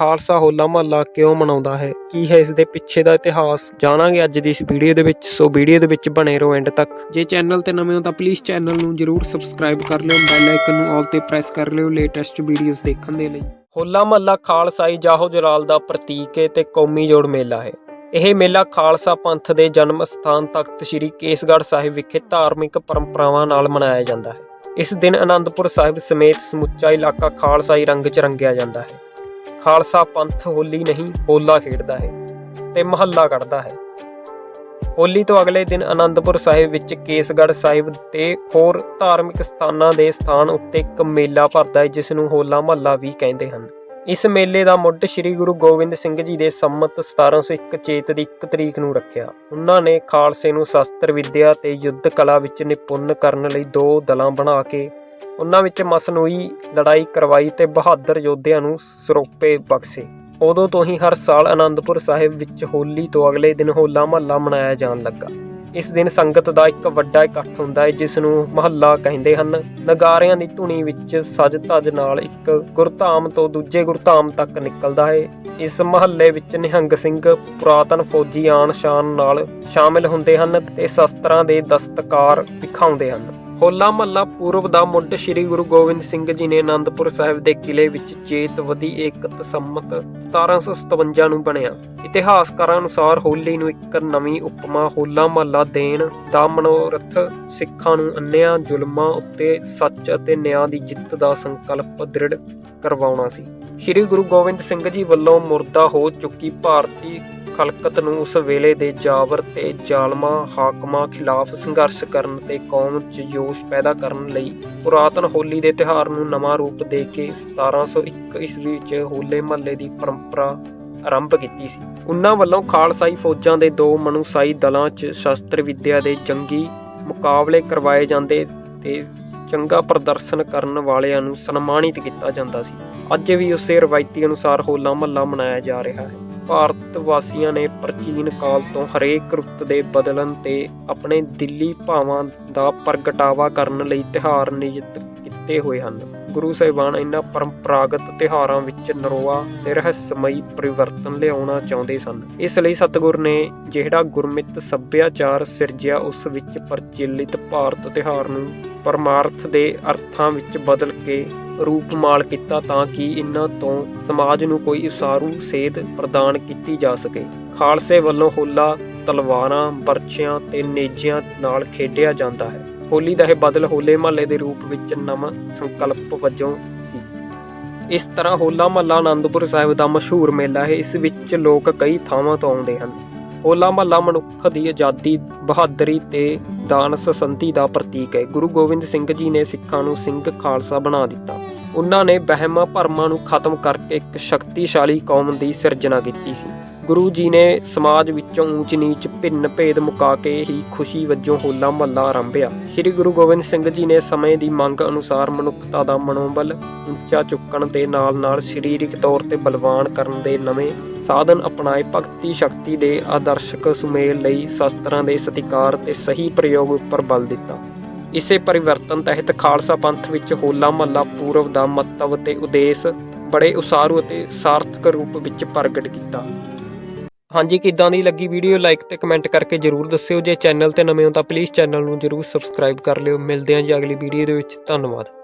ਖਾਲਸਾ ਹੋਲਾ ਮਹੱਲਾ ਕਿਉਂ ਮਨਾਉਂਦਾ ਹੈ? ਕੀ ਹੈ ਇਸ ਦੇ ਪਿੱਛੇ ਦਾ ਇਤਿਹਾਸ? ਜਾਣਾਂਗੇ ਅੱਜ ਦੀ ਇਸ ਵੀਡੀਓ ਦੇ ਵਿੱਚ। ਸੋ ਵੀਡੀਓ ਦੇ ਵਿੱਚ ਬਣੇ ਰਹੋ ਐਂਡ ਤੱਕ। ਜੇ ਚੈਨਲ ਤੇ ਨਵੇਂ ਹੋ ਤਾਂ ਪਲੀਜ਼ ਚੈਨਲ ਨੂੰ ਜਰੂਰ ਸਬਸਕ੍ਰਾਈਬ ਕਰ ਲਿਓ। ਬੈਲ ਆਈਕਨ ਨੂੰ ਆਲ ਤੇ ਪ੍ਰੈਸ ਕਰ ਲਿਓ ਲੇਟੈਸਟ ਵੀਡੀਓਜ਼ ਦੇਖਣ ਦੇ ਲਈ। ਹੋਲਾ ਮਹੱਲਾ ਖਾਲਸਾਈ ਜਾਹੋ ਜਲਾਲ ਦਾ ਪ੍ਰਤੀਕ ਹੈ ਤੇ ਕੌਮੀ ਜੋੜ ਮੇਲਾ ਹੈ। ਇਹ ਮੇਲਾ ਖਾਲਸਾ ਪੰਥ ਦੇ ਜਨਮ ਸਥਾਨ ਤਖਤ ਸ੍ਰੀ ਕੇਸਗੜ੍ਹ ਸਾਹਿਬ ਵਿਖੇ ਧਾਰਮਿਕ ਪਰੰਪਰਾਵਾਂ ਨਾਲ ਮਨਾਇਆ ਜਾਂਦਾ ਹੈ। ਇਸ ਦਿਨ ਆਨੰਦਪੁਰ ਸਾਹਿਬ ਸਮੇਤ ਸਮੁੱਚਾ ਇਲਾਕਾ ਖਾਲਸਾਈ ਰੰਗ 'ਚ ਰੰਗਿਆ ਜਾਂਦਾ ਹੈ। ਖਾਲਸਾ ਪੰਥ ਹੋਲੀ ਨਹੀਂ, ਹੋਲਾ ਖੇਡਦਾ ਹੈ ਤੇ ਮਹੱਲਾ ਕੱਢਦਾ ਹੈ। ਹੋਲੀ ਤੋਂ ਅਗਲੇ ਦਿਨ ਆਨੰਦਪੁਰ ਸਾਹਿਬ ਵਿੱਚ ਕੇਸਗੜ੍ਹ ਸਾਹਿਬ ਤੇ ਹੋਰ ਧਾਰਮਿਕ ਸਥਾਨਾਂ ਦੇ ਸਥਾਨ ਉੱਤੇ ਇੱਕ ਮੇਲਾ ਭਰਦਾ ਹੈ, ਜਿਸ ਨੂੰ ਹੋਲਾ ਮਹੱਲਾ ਵੀ ਕਹਿੰਦੇ ਹਨ। ਇਸ ਮੇਲੇ ਦਾ ਮੁੱਢ ਸ੍ਰੀ ਗੁਰੂ ਗੋਬਿੰਦ ਸਿੰਘ ਜੀ ਦੇ ਸੰਮਤ 1701 ਚੇਤ ਦੀ 1 ਤਰੀਕ ਨੂੰ ਰੱਖਿਆ। ਉਹਨਾਂ ਨੇ ਖਾਲਸੇ ਨੂੰ ਸ਼ਸਤਰ, ਵਿੱਦਿਆ ਤੇ ਯੁੱਧ ਕਲਾ ਵਿੱਚ ਨਿਪੁੰਨ ਕਰਨ ਲਈ ਦੋ ਦਲਾਂ ਬਣਾ ਕੇ ਉਹਨਾਂ ਵਿੱਚ ਮਸਨੂਈ ਲੜਾਈ ਕਰਵਾਈ ਤੇ ਬਹਾਦਰ ਯੋਧਿਆਂ ਨੂੰ ਸਰੋਪੇ ਬਖਸ਼ੇ। ਉਦੋਂ ਤੋਂ ਹੀ ਹਰ ਸਾਲ ਆਨੰਦਪੁਰ ਸਾਹਿਬ ਵਿੱਚ ਹੋਲੀ ਤੋਂ ਅਗਲੇ ਦਿਨ ਹੋਲਾ ਮਹੱਲਾ ਮਨਾਇਆ ਜਾਣ ਲੱਗਾ। ਇਸ ਦਿਨ ਸੰਗਤ ਦਾ ਇੱਕ ਵੱਡਾ ਇਕੱਠ ਹੁੰਦਾ ਹੈ, ਜਿਸ ਨੂੰ ਮਹੱਲਾ ਕਹਿੰਦੇ ਹਨ। ਨਗਾਰਿਆਂ ਦੀ ਧੁਨੀ ਵਿੱਚ ਸਜ ਧਜ ਨਾਲ ਇੱਕ ਗੁਰਧਾਮ ਤੋਂ ਦੂਜੇ ਗੁਰਧਾਮ ਤੱਕ ਨਿਕਲਦਾ ਹੈ। ਇਸ ਮਹੱਲੇ ਵਿੱਚ ਨਿਹੰਗ ਸਿੰਘ, ਪੁਰਾਤਨ ਫੌਜੀ ਆਣ ਸ਼ਾਨ ਨਾਲ ਸ਼ਾਮਿਲ ਹੁੰਦੇ ਹਨ ਤੇ ਸ਼ਸਤਰਾਂ ਦੇ ਦਸਤਕਾਰ ਵਿਖਾਉਂਦੇ ਹਨ। ਹੋਲਾ ਮਹੱਲਾ ਪੂਰਬ ਦਾ ਮੁੱਢ ਸ੍ਰੀ ਗੁਰੂ ਗੋਬਿੰਦ ਸਿੰਘ ਜੀ ਨੇ ਆਨੰਦਪੁਰ ਸਾਹਿਬ ਦੇ ਕਿਲੇ ਵਿੱਚ ਚੇਤਵਦੀ ਏਕਤ ਸੰਮਤ 1757 ਨੂੰ ਬਣਿਆ। ਇਤਿਹਾਸਕਾਰਾਂ ਅਨੁਸਾਰ ਹੋਲੀ ਨੂੰ ਇੱਕ ਨਵੀਂ ਉਪਮਾ ਹੋਲਾ ਮਹੱਲਾ ਦੇਣ ਦਾ ਮਨੋਰਥ ਸਿੱਖਾਂ ਨੂੰ ਅੰਨਿਆਂ ਜ਼ੁਲਮਾਂ ਉੱਤੇ ਸੱਚ ਅਤੇ ਨਿਆਂ ਦੀ ਜਿੱਤ ਦਾ ਸੰਕਲਪ ਦ੍ਰਿੜ ਕਰਵਾਉਣਾ ਸੀ। ਸ੍ਰੀ ਗੁਰੂ ਗੋਬਿੰਦ ਸਿੰਘ ਜੀ ਵੱਲੋਂ ਮੁਰਦਾ ਹੋ ਚੁੱਕੀ ਭਾਰਤੀ ਖਲਕਤ ਨੂੰ ਉਸ ਵੇਲੇ ਦੇ ਜਾਬਰ ਤੇ ਜ਼ਾਲਮਾਂ ਹਾਕਮਾਂ ਖਿਲਾਫ ਸੰਘਰਸ਼ ਕਰਨ ਤੇ ਕੌਮ 'ਚ ਜੋਸ਼ ਪੈਦਾ ਕਰਨ ਲਈ ਪੁਰਾਤਨ ਹੋਲੀ ਦੇ ਤਿਉਹਾਰ ਨੂੰ ਨਵਾਂ ਰੂਪ ਦੇ ਕੇ 1701 ਈਸਵੀ 'ਚ ਹੋਲੇ ਮਹੱਲੇ ਦੀ ਪਰੰਪਰਾ ਆਰੰਭ ਕੀਤੀ ਸੀ। ਉਹਨਾਂ ਵੱਲੋਂ ਖਾਲਸਾਈ ਫੌਜਾਂ ਦੇ ਦੋ ਮਨੂਸਾਈ ਦਲਾਂ 'ਚ ਸ਼ਸਤਰ ਵਿੱਦਿਆ ਦੇ ਜੰਗੀ ਮੁਕਾਬਲੇ ਕਰਵਾਏ ਜਾਂਦੇ ਤੇ ਚੰਗਾ ਪ੍ਰਦਰਸ਼ਨ ਕਰਨ ਵਾਲਿਆਂ ਨੂੰ ਸਨਮਾਨਿਤ ਕੀਤਾ ਜਾਂਦਾ ਸੀ। ਅੱਜ ਵੀ ਉਸੇ ਰਵਾਇਤੀ ਅਨੁਸਾਰ ਹੋਲਾ ਮਹੱਲਾ ਮਨਾਇਆ ਜਾ ਰਿਹਾ ਹੈ। ਭਾਰਤ ਵਾਸੀਆਂ ਨੇ ਪ੍ਰਾਚੀਨ ਕਾਲ ਤੋਂ ਹਰੇਕ ਰੁੱਤ ਦੇ ਬਦਲਣ ਤੇ ਆਪਣੇ ਦਿੱਲੀ ਭਾਵਾਂ ਦਾ ਪ੍ਰਗਟਾਵਾ ਕਰਨ ਲਈ ਤਿਉਹਾਰ ਨਿਯਤ ਕੀਤੇ ਹੋਏ ਹਨ। ਗੁਰੂ ਸਾਹਿਬਾਨ ਇਹਨਾਂ ਪਰੰਪਰਾਗਤ ਤਿਉਹਾਰਾਂ ਵਿੱਚ ਨਰੋਆ ਤੇ ਰਹੱਸਮਈ ਪਰਿਵਰਤਨ ਲਿਆਉਣਾ ਚਾਹੁੰਦੇ ਸਨ। ਇਸ ਲਈ ਸਤਿਗੁਰ ਨੇ ਜਿਹੜਾ ਗੁਰਮਿਤ ਸੱਭਿਆਚਾਰ ਸਿਰਜਿਆ, ਉਸ ਵਿੱਚ ਪ੍ਰਚਲਿਤ ਭਾਰਤ ਤਿਉਹਾਰ ਨੂੰ ਪਰਮਾਰਥ ਦੇ ਅਰਥਾਂ ਵਿੱਚ ਬਦਲ ਕੇ ਰੂਪਮਾਲ ਕੀਤਾ ਤਾਂ ਕਿ ਇਹਨਾਂ ਤੋਂ ਸਮਾਜ ਨੂੰ ਕੋਈ ਉਸਾਰੂ ਸੇਧ ਪ੍ਰਦਾਨ ਕੀਤੀ ਜਾ ਸਕੇ। ਖਾਲਸੇ ਵੱਲੋਂ ਹੋਲਾ, ਤਲਵਾਰਾਂ ਬਰਛਿਆਂ ਤੇ ਨੇਜਿਆਂ ਨਾਲ ਖੇਡਿਆ ਜਾਂਦਾ ਹੈ। ਹੋਲੀ ਦਾ ਇਹ ਬਦਲ ਹੋਲੇ ਮਹੱਲੇ ਦੇ ਰੂਪ ਵਿੱਚ ਨਵਾਂ ਸੰਕਲਪ ਵਜੋਂ ਸੀ। ਇਸ ਤਰ੍ਹਾਂ ਹੋਲਾ ਮਹੱਲਾ ਆਨੰਦਪੁਰ ਸਾਹਿਬ ਦਾ ਮਸ਼ਹੂਰ ਮੇਲਾ ਹੈ। ਇਸ ਵਿੱਚ ਲੋਕ ਕਈ ਥਾਵਾਂ ਤੋਂ ਆਉਂਦੇ ਹਨ। ਹੋਲਾ ਮਹੱਲਾ ਮਨੁੱਖ ਦੀ ਆਜ਼ਾਦੀ, ਬਹਾਦਰੀ ਤੇ ਦਾਨ ਸੰਤੀ ਦਾ ਪ੍ਰਤੀਕ ਹੈ। ਗੁਰੂ ਗੋਬਿੰਦ ਸਿੰਘ ਜੀ ਨੇ ਸਿੱਖਾਂ ਨੂੰ ਸਿੰਘ ਖਾਲਸਾ ਬਣਾ ਦਿੱਤਾ। ਉਹਨਾਂ ਨੇ ਵਹਿਮਾਂ ਭਰਮਾਂ ਨੂੰ ਖਤਮ ਕਰਕੇ ਇੱਕ ਸ਼ਕਤੀਸ਼ਾਲੀ ਕੌਮ ਦੀ ਸਿਰਜਣਾ ਕੀਤੀ ਸੀ। ਗੁਰੂ ਜੀ ਨੇ ਸਮਾਜ ਵਿੱਚੋਂ ਊਚ ਨੀਚ ਭਿੰਨ ਭੇਦ ਮੁਕਾ ਕੇ ਹੀ ਖੁਸ਼ੀ ਵਜੋਂ ਹੋਲਾ ਮਹੱਲਾ ਆਰੰਭਿਆ। ਸ੍ਰੀ ਗੁਰੂ ਗੋਬਿੰਦ ਸਿੰਘ ਜੀ ਨੇ ਸਮੇਂ ਦੀ ਮੰਗ ਅਨੁਸਾਰ ਮਨੁੱਖਤਾ ਦਾ ਮਨੋਬਲ ਉੱਚਾ ਚੁੱਕਣ ਦੇ ਨਾਲ-ਨਾਲ ਸਰੀਰਕ ਤੌਰ ਤੇ ਬਲਵਾਨ ਕਰਨ ਦੇ ਨਵੇਂ ਸਾਧਨ ਅਪਣਾਏ। ਭਗਤੀ ਸ਼ਕਤੀ ਦੇ ਆਦਰਸ਼ਕ ਸੁਮੇਲ ਲਈ ਸ਼ਸਤਰਾਂ ਦੇ ਸਤਿਕਾਰ ਤੇ ਸਹੀ ਪ੍ਰਯੋਗ ਉੱਪਰ ਬਲ ਦਿੱਤਾ। ਇਸੇ ਪਰਿਵਰਤਨ ਤਹਿਤ ਖਾਲਸਾ ਪੰਥ ਵਿੱਚ ਹੋਲਾ ਮਹੱਲਾ ਪੂਰਵ ਦਾ ਮਹੱਤਵ ਤੇ ਉਦੇਸ਼ ਬੜੇ ਉਸਾਰੂ ਅਤੇ ਸਾਰਥਕ ਰੂਪ ਵਿੱਚ ਪ੍ਰਗਟ ਕੀਤਾ। ਹਾਂਜੀ, ਕਿੱਦਾਂ ਦੀ ਲੱਗੀ ਵੀਡੀਓ ਲਾਈਕ ਤੇ ਕਮੈਂਟ ਕਰਕੇ ਜਰੂਰ ਦੱਸਿਓ। ਜੇ ਚੈਨਲ ਤੇ ਨਵੇਂ ਹੋ ਤਾਂ ਪਲੀਜ਼ ਚੈਨਲ ਨੂੰ ਜਰੂਰ ਸਬਸਕ੍ਰਾਈਬ ਕਰ ਲਿਓ। ਮਿਲਦੇ ਹਾਂ ਜੀ ਅਗਲੀ ਵੀਡੀਓ ਦੇ ਵਿੱਚ। ਧੰਨਵਾਦ।